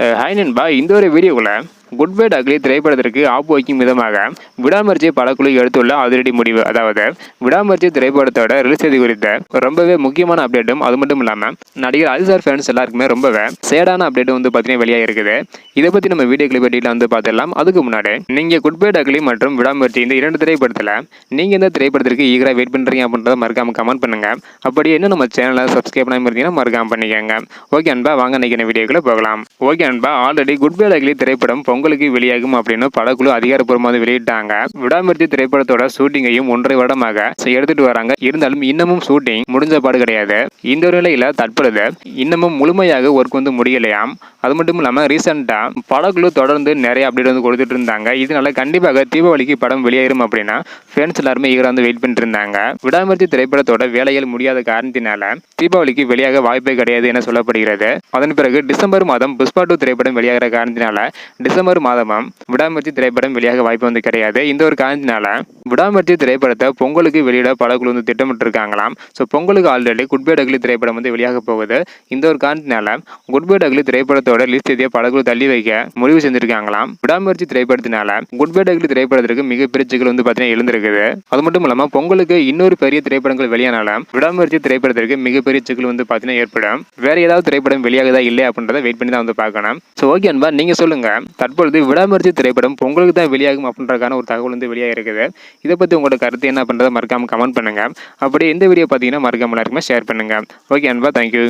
Hi நண்பா இந்த ஒரு வீடியோவில் குட் பை அக்லி திரைப்படத்திற்கு ஆப்பு வைக்கும் விதமாக விடாமர்ச்சி படக்குழு எடுத்துள்ள அதிரடி முடிவு. அதாவது விடாமர்ச்சி திரைப்படத்தோட ரிலீஸ் தேதி குறித்த ரொம்பவே முக்கியமான அப்டேட்டும் அது மட்டும் இல்லாமல் நடிகர் அலிசார் ஃபேன்ஸ் எல்லாருக்குமே ரொம்பவே சேடான அப்டேட்டும் வந்து பார்த்தீங்கன்னா வெளியாக இருக்குது. இதை பற்றி நம்ம வீடியோ கிளிப் டீட்டில் வந்து பார்த்துடலாம் அதுக்கு முன்னாடி நீங்கள் குட் பை அக்லி மற்றும் விடாமர்ச்சி இந்த இரண்டு திரைப்படத்தில் நீங்கள் இந்த திரைப்படத்திற்கு ஈகராக வெயிட் பண்ணுறீங்க அப்படின்றத மறக்காமல் கமெண்ட் பண்ணுங்க. அப்படி என்ன நம்ம சேனலை சப்ஸ்கிரைப் பண்ணாமல் இருந்தீங்கன்னா மறக்காமல் பண்ணிக்கோங்க. ஓகே அன்பா வாங்க நினைக்கிற வீடியோக்குள்ளே போகலாம். ஓகே அன்பா ஆல்ரெடி குட் பை அக்லி திரைப்படம் பொங்கலுக்கு வெளியாகும் அப்படின்னு படக்குழு அதிகாரப்பூர்வமாக வெளியிட்டாங்க. விடாமர்த்தி திரைப்படத்தோட ஷூட்டிங்கையும் ஒன்றரை வருடமாக எடுத்துட்டு வராங்க. இருந்தாலும் இன்னமும் ஷூட்டிங் முடிஞ்ச பாடு கிடையாது. இந்த ஒரு நிலையில தற்பொழுது இன்னமும் முழுமையாக ஒர்க் வந்து முடியலையாம். அது மட்டும் இல்லாமல் ரீசெண்டாக படக்குழு தொடர்ந்து நிறைய அப்டேட் வந்து கொடுத்துட்டு இருந்தாங்க. இதனால கண்டிப்பாக தீபாவளிக்கு படம் வெளியேறும் அப்படின்னா ஃபேன்ஸ் எல்லாருமே ஈகராக வந்து வெயிட் பண்ணிட்டு இருந்தாங்க. திரைப்படத்தோட வேலைகள் முடியாத காரணத்தினால தீபாவளிக்கு வெளியாக வாய்ப்பே கிடையாது என சொல்லப்படுகிறது. அதன் பிறகு டிசம்பர் மாதம் புஷ்பா டூ திரைப்படம் வெளியாகிற காரணத்தினால டிசம்பர் மாதமும் விடாமர்த்தி திரைப்படம் வெளியாக வாய்ப்பு வந்து கிடையாது. இந்த ஒரு காரணத்தினால விடாமர்த்தி திரைப்படத்தை பொங்கலுக்கு வெளியிட படக்குழு வந்து திட்டமிட்டு இருக்காங்களாம் ஸோ பொங்கலுக்கு ஆல்ரெடி குட் பை டக்லி திரைப்படம் வந்து வெளியாக போகுது. இந்த ஒரு காரணத்தினால குட் பை டக்லி திரைப்படத்தோட லிஸ்ட் தேதியை படக்குழு தள்ளி வைக்க முடிவு செஞ்சிருக்காங்களாம். விடாமர்த்தி திரைப்படத்தினால குட் பை டக்லி திரைப்படத்திற்கு மிகப்பெரிய சிக்கல் வந்து பார்த்தீங்கன்னா இருக்குது. அது மட்டும் இல்லாமல் பொங்கலுக்கு இன்னொரு பெரிய திரைப்படங்கள் வெளியானாலும் விடாமுயற்சி திரைப்படத்திற்கு மிகப்பெரிய சிக்கல் வந்து பார்த்தீங்கன்னா ஏற்படும். வேற ஏதாவது திரைப்படம் வெளியாகுதா இல்லையா அப்படின்றத வெயிட் பண்ணி தான் வந்து பார்க்கணும். ஸோ ஓகே அன்பா நீங்க சொல்லுங்க. தற்பொழுது விடாமுயற்சி திரைப்படம் பொங்கலுக்கு தான் வெளியாகும் அப்படின்றக்கான ஒரு தகவல் வந்து வெளியாக இருக்குது. இதை பற்றி உங்களோட கருத்து என்ன பண்ணுறதை மறக்காம கமெண்ட் பண்ணுங்க. அப்படியே இந்த வீடியோ பார்த்தீங்கன்னா மறக்காம எல்லாருக்குமே ஷேர் பண்ணுங்க. ஓகே அன்பா தேங்க்யூ